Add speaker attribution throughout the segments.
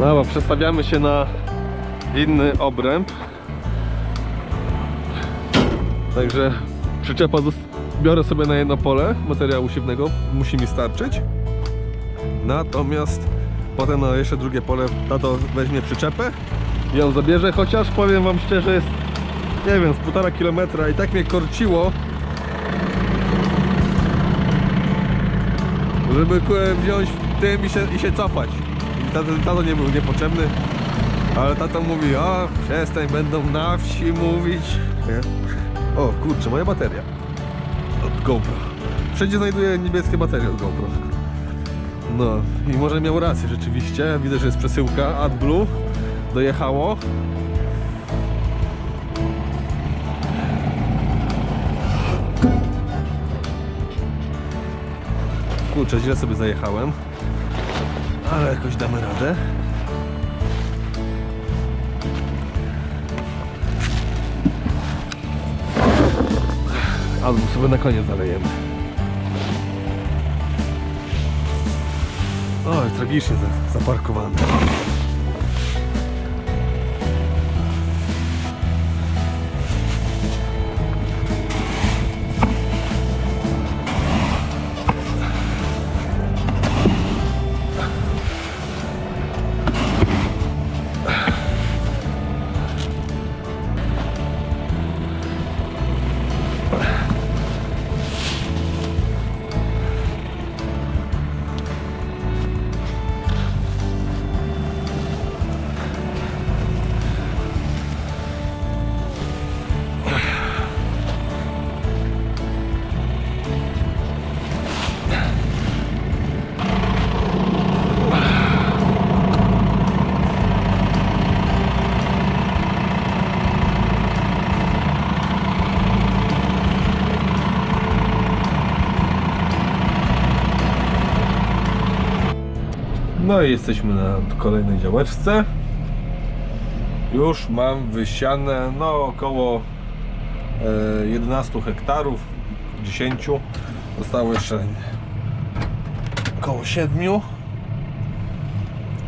Speaker 1: Dobra, przestawiamy się na inny obręb. Także przyczepa biorę sobie na jedno pole materiału siewnego, musi mi starczyć. Natomiast potem na jeszcze drugie pole tato weźmie przyczepę i ją zabierze, chociaż powiem wam szczerze jest nie wiem, z półtora kilometra i tak mnie korciło żeby wziąć w tym i się, i się cofać. Tato, tato nie był niepotrzebny, ale tato mówi, a przestań, będą na wsi mówić. O kurczę, moja bateria od GoPro. Wszędzie znajduję niebieskie baterie od GoPro. No i może miał rację rzeczywiście. Widzę, że jest przesyłka AdBlue. Dojechało. Kurczę, źle sobie zajechałem. Ale jakoś damy radę. Albo sobie na koniec zalejemy. Oj, tragicznie za- zaparkowany. No i jesteśmy na kolejnej działeczce. Już mam wysiane no około e, 11 hektarów, 10. Zostało jeszcze około 7.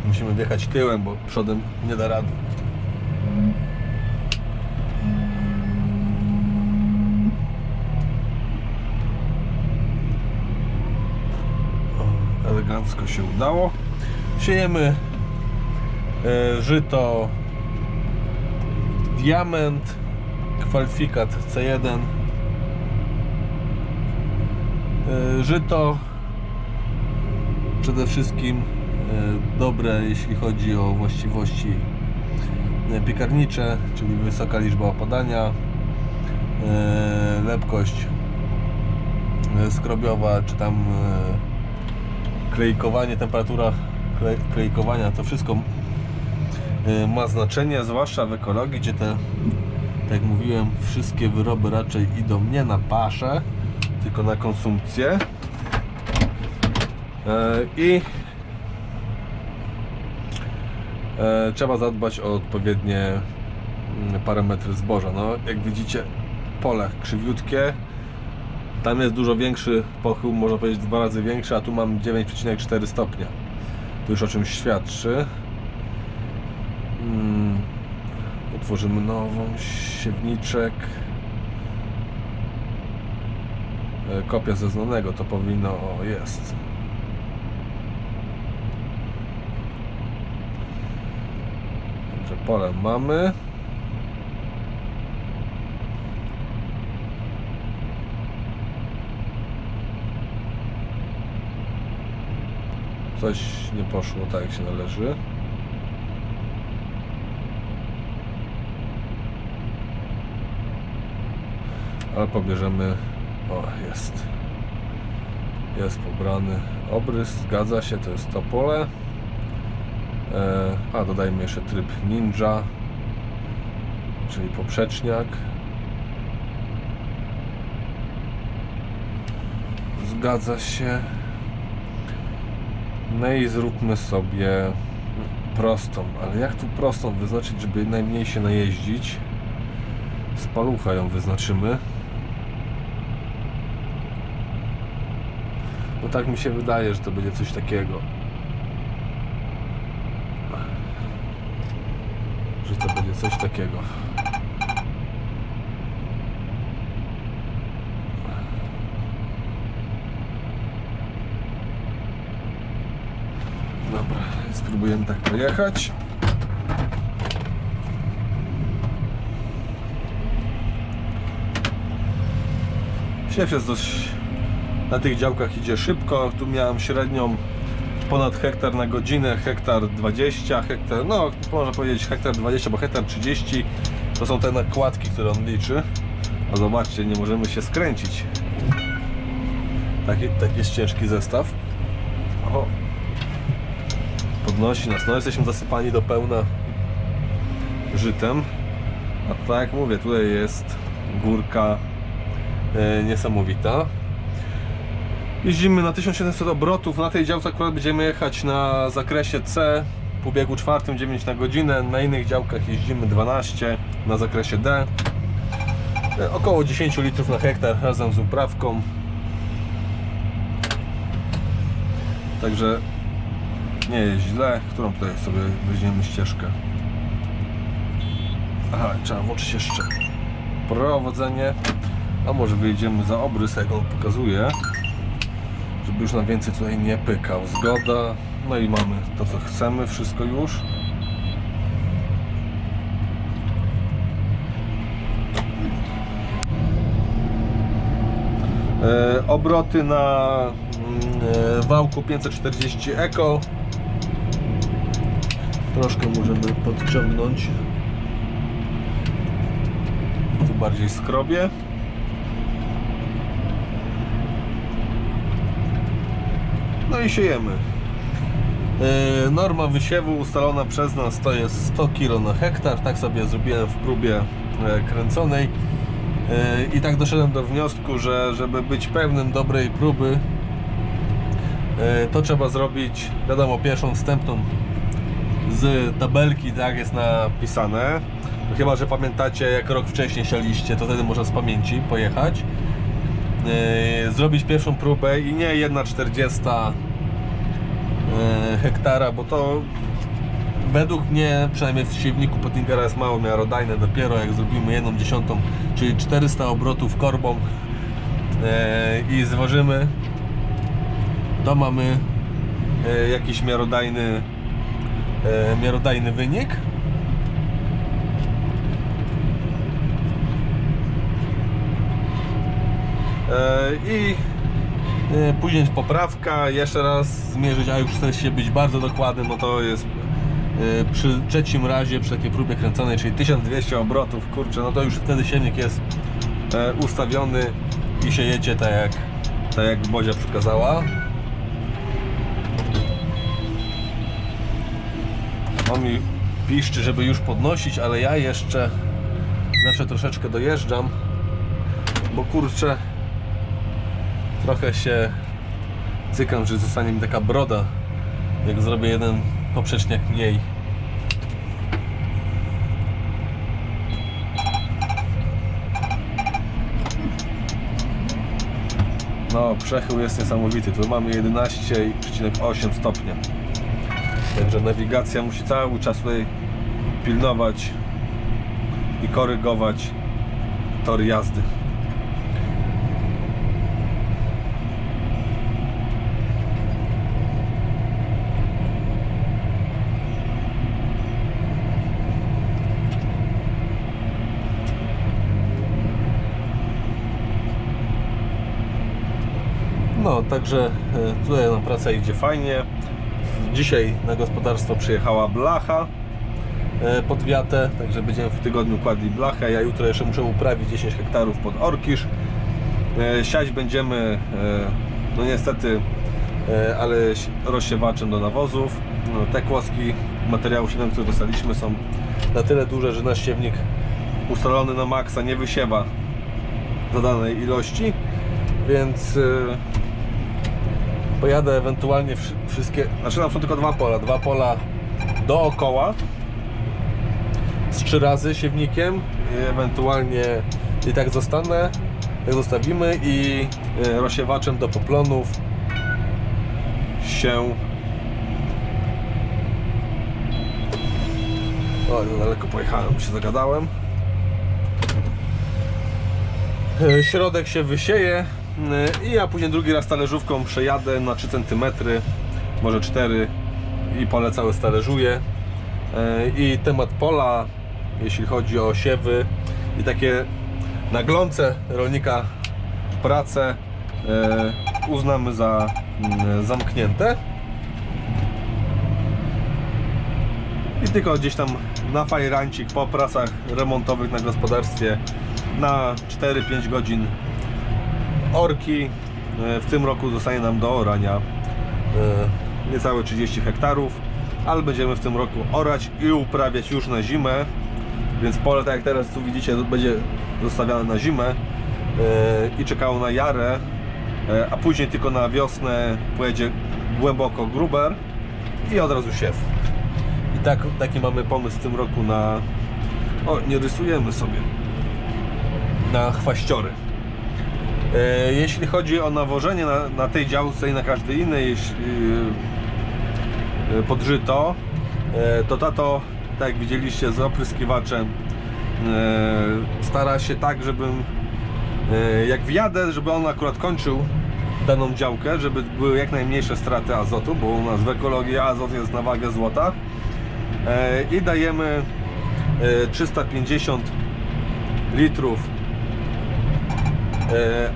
Speaker 1: Musimy wjechać tyłem, bo przodem nie da rady. Elegancko się udało. Siejemy e, żyto diament, kwalifikat C1. E, żyto przede wszystkim e, dobre, jeśli chodzi o właściwości piekarnicze, czyli wysoka liczba opadania, lepkość skrobiowa, czy tam klejkowanie, temperatura klejkowania, to wszystko y, ma znaczenie, zwłaszcza w ekologii, gdzie te, tak jak mówiłem, wszystkie wyroby raczej idą nie na paszę, tylko na konsumpcję. E, I e, trzeba zadbać o odpowiednie mm, parametry zboża. No, jak widzicie, pole krzywiutkie, tam jest dużo większy pochył, można powiedzieć dwa razy większy, a tu mam 9,4 stopnia. To już o czymś świadczy. Mm, Otworzymy nową siewniczek. E, Kopia zeznanego to powinno. O, jest. Dobrze, pole mamy. Coś nie poszło tak jak się należy. Ale pobierzemy. O, jest. Jest pobrany obrys, zgadza się, to jest to pole. E, a dodajmy jeszcze tryb ninja, czyli poprzeczniak. Zgadza się. No i zróbmy sobie prostą. Ale jak tu prostą wyznaczyć, żeby najmniej się najeździć? Z palucha ją wyznaczymy. bo tak mi się wydaje, że to będzie coś takiego. Że to będzie coś takiego. Spróbujemy tak pojechać. Siew jest dość na tych działkach idzie szybko. Tu miałem średnią ponad hektar na godzinę, hektar 20, hektar, no można powiedzieć hektar 20, bo hektar 30 to są te nakładki, które on liczy. A zobaczcie, nie możemy się skręcić. Taki, tak jest ciężki zestaw. O. Podnosi nas. No jesteśmy zasypani do pełna żytem. A tak jak mówię, tutaj jest górka e, niesamowita. Jeździmy na 1700 obrotów. Na tej działce akurat będziemy jechać na zakresie C po biegu czwartym 9 na godzinę. Na innych działkach jeździmy 12 na zakresie D. E, Około 10 litrów na hektar razem z uprawką. Także nie jest źle. Którą tutaj sobie weźmiemy ścieżkę? Aha, trzeba włączyć jeszcze prowadzenie. A może wyjedziemy za obrys, jak on pokazuje żeby już na więcej tutaj nie pykał. Zgoda. No i mamy to, co chcemy, wszystko już. E, obroty na wałku 540 Eco. Troszkę możemy podciągnąć. Tu bardziej skrobie. No i siejemy. Yy, Norma wysiewu ustalona przez nas to jest 100 kg na hektar. Tak sobie zrobiłem w próbie e, kręconej. Yy, I tak doszedłem do wniosku, że żeby być pewnym dobrej próby, to trzeba zrobić, wiadomo, pierwszą wstępną z tabelki, tak jest napisane. Chyba, że pamiętacie, jak rok wcześniej sialiście, to wtedy można z pamięci pojechać. Yy, zrobić pierwszą próbę i nie 1,40 yy, hektara, bo to według mnie, przynajmniej w siewniku Pottingera jest mało miarodajne. Dopiero jak zrobimy jedną dziesiątą, czyli 400 obrotów korbą i zważymy, to mamy yy, jakiś miarodajny, yy, miarodajny wynik. E, i e, później poprawka, jeszcze raz zmierzyć, a już chce się być bardzo dokładny, no to jest e, przy trzecim razie, przy takiej próbie kręconej, czyli 1200 obrotów, kurczę, no to już wtedy silnik jest e, ustawiony i się jedzie tak jak, tak jak Bozia przykazała. On mi piszczy, żeby już podnosić, ale ja jeszcze zawsze troszeczkę dojeżdżam, bo kurczę trochę się cykam, że zostanie mi taka broda, jak zrobię jeden poprzeczniak mniej. No, przechył jest niesamowity. Tu mamy 11,8 stopnia. Także nawigacja musi cały czas tutaj pilnować i korygować tory jazdy. No, także e, tutaj nam praca idzie fajnie. Dzisiaj na gospodarstwo przyjechała blacha e, pod wiatę, także będziemy w tygodniu kładli blachę. Ja jutro jeszcze muszę uprawić 10 hektarów pod orkisz. E, Siać będziemy, e, no niestety, ale rozsiewaczem do nawozów. No, te kłoski materiału 7, które dostaliśmy są na tyle duże, że nasz siewnik ustalony na maksa nie wysiewa zadanej ilości, więc pojadę ewentualnie wszy- wszystkie, znaczy na tylko dwa pola, dwa pola dookoła z trzy razy siewnikiem, i ewentualnie i tak zostanę, jak zostawimy i e, rozsiewaczem do poplonów się O, daleko pojechałem, się zagadałem. E, Środek się wysieje i ja później drugi raz talerzówką przejadę na 3 cm, może 4 i pole całe stależuję. E, I temat pola, jeśli chodzi o siewy i takie naglące rolnika pracę e, uznamy za mm, zamknięte. I tylko gdzieś tam na fajrancik po pracach remontowych na gospodarstwie na 4-5 godzin orki. E, W tym roku zostanie nam do orania e, niecałe 30 hektarów, ale będziemy w tym roku orać i uprawiać już na zimę. Więc pole, tak jak teraz tu widzicie, będzie zostawiane na zimę e, i czekało na jarę, a później tylko na wiosnę pojedzie głęboko gruber i od razu siew. I tak, taki mamy pomysł w tym roku na. O, nie rysujemy sobie. Na chwaściory. E, Jeśli chodzi o nawożenie na, na tej działce i na każdej innej jeśli, e, podżyto, e, to tato, tak jak widzieliście z opryskiwaczem, stara się tak, żebym jak wjadę, żeby on akurat kończył daną działkę, żeby były jak najmniejsze straty azotu, bo u nas w ekologii azot jest na wagę złota. I dajemy e, 350 litrów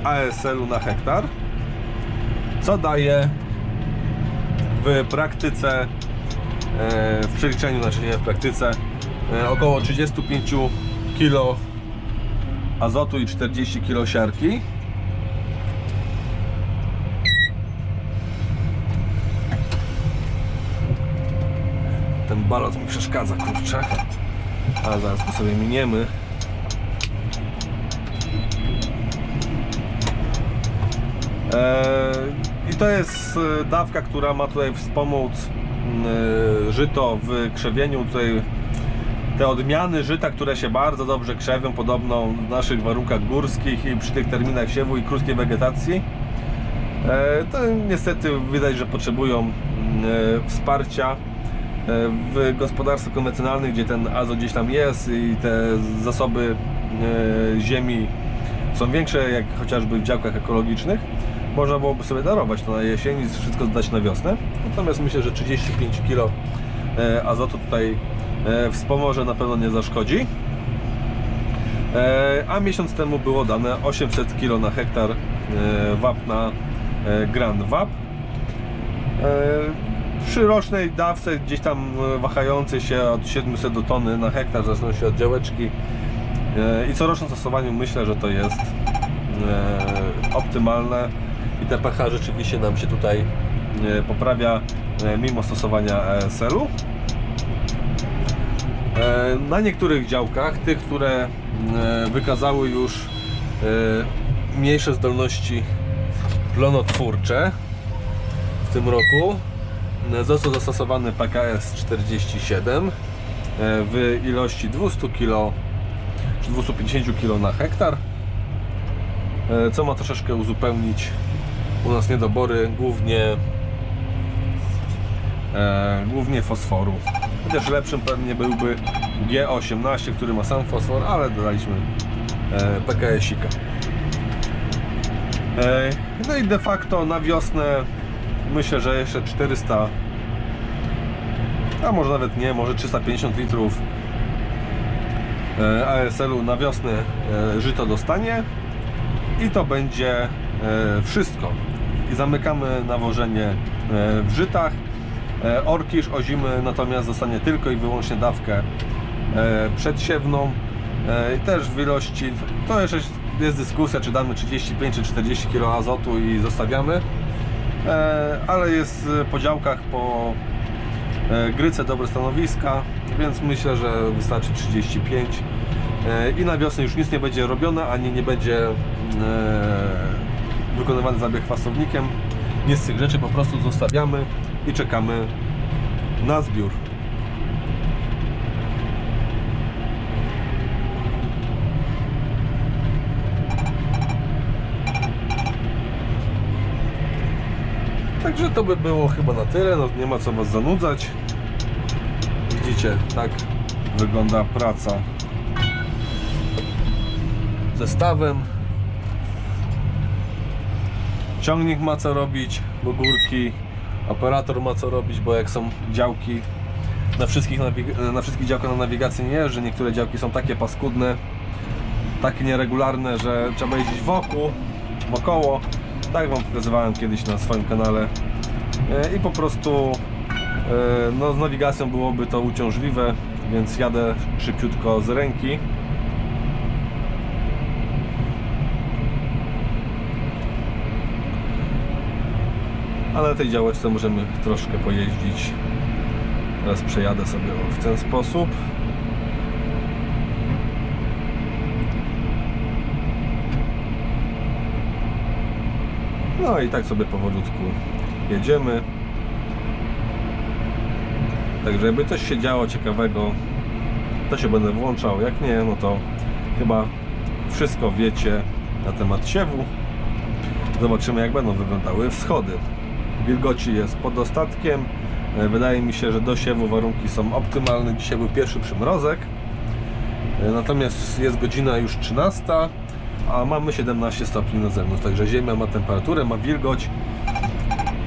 Speaker 1: ASL-u na hektar, co daje w praktyce, e, w przeliczeniu, znaczy nie w praktyce, e, około 35 kg azotu i 40 kg siarki. Ten balot mi przeszkadza, kurczę. A zaraz go sobie miniemy. I to jest e, dawka, która ma tutaj wspomóc mm, e, żyto w krzewieniu. Tutaj te odmiany żyta, które się bardzo dobrze krzewią, podobno w naszych warunkach górskich i przy tych terminach siewu i krótkiej wegetacji, e, to niestety widać, że potrzebują mm, e, wsparcia e, w gospodarstwach konwencjonalnych, gdzie ten azot gdzieś tam jest i te zasoby e, ziemi są większe, jak chociażby w działkach ekologicznych, można byłoby sobie darować to na jesień i wszystko zdać na wiosnę. Natomiast myślę, że 35 kg azotu tutaj e, wspomoże na pewno nie zaszkodzi. E, A miesiąc temu było dane 800 kg na hektar e, wapna e, Grand Wap. E, Przy rocznej dawce gdzieś tam e, wahającej się od 700 do tony na hektar, w zależności od działeczki. E, I corocznym stosowaniu myślę, że to jest e, optymalne i te pH rzeczywiście nam się tutaj e, poprawia e, mimo stosowania. E, Na niektórych działkach, tych, które wykazały już mniejsze zdolności plonotwórcze w tym roku, został zastosowany PKS 47 e, w ilości 200 kg czy 250 kg na hektar, co ma troszeczkę uzupełnić u nas niedobory, głównie e, głównie fosforu. Chociaż lepszym pewnie byłby G18, który ma sam fosfor, ale dodaliśmy e, PKS-ika. E, no i de facto na wiosnę myślę, że jeszcze 400 a może nawet nie, może 350 litrów e, ASL-u na wiosnę e, żyto dostanie i to będzie e, wszystko. I zamykamy nawożenie e, w żytach. E, Orkisz ozimy natomiast dostanie tylko i wyłącznie dawkę e, przedsiewną. I też w ilości, to jeszcze jest dyskusja czy damy 35 czy 40 kg azotu i zostawiamy, ale jest e, po działkach, po gryce dobre stanowiska, więc myślę, że wystarczy 35 E, i na wiosnę już nic nie będzie robione, ani nie będzie wykonywany zabieg chwastownikiem. Nic z tych rzeczy po prostu zostawiamy i czekamy na zbiór. Także to by było chyba na tyle, no nie ma co Was zanudzać. Widzicie, tak wygląda praca zestawem. Ciągnik ma co robić, bo górki, operator ma co robić, bo jak są działki na wszystkich, na wszystkich działkach na nawigacji nie jeżdżę, niektóre działki są takie paskudne, takie nieregularne, że trzeba jeździć wokół, wokoło, tak Wam pokazywałem kiedyś na swoim kanale E, i po prostu e, no, z nawigacją byłoby to uciążliwe, więc jadę szybciutko z ręki. Ale na tej działeczce możemy troszkę pojeździć. Teraz przejadę sobie w ten sposób. No i tak sobie powolutku jedziemy. Także jakby coś się działo ciekawego, to się będę włączał. Jak nie, no to chyba wszystko wiecie na temat siewu. Zobaczymy jak będą wyglądały wschody. Wilgoci jest pod dostatkiem. E, Wydaje mi się, że do siewu warunki są optymalne. Dzisiaj był pierwszy przymrozek. E, Natomiast jest godzina już 13, a mamy 17 stopni na zewnątrz. Także ziemia ma temperaturę, ma wilgoć.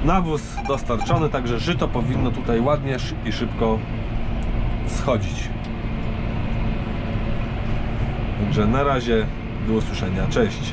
Speaker 1: Nawóz dostarczony, także żyto powinno tutaj ładnie i szybko schodzić. Także na razie do usłyszenia. Cześć.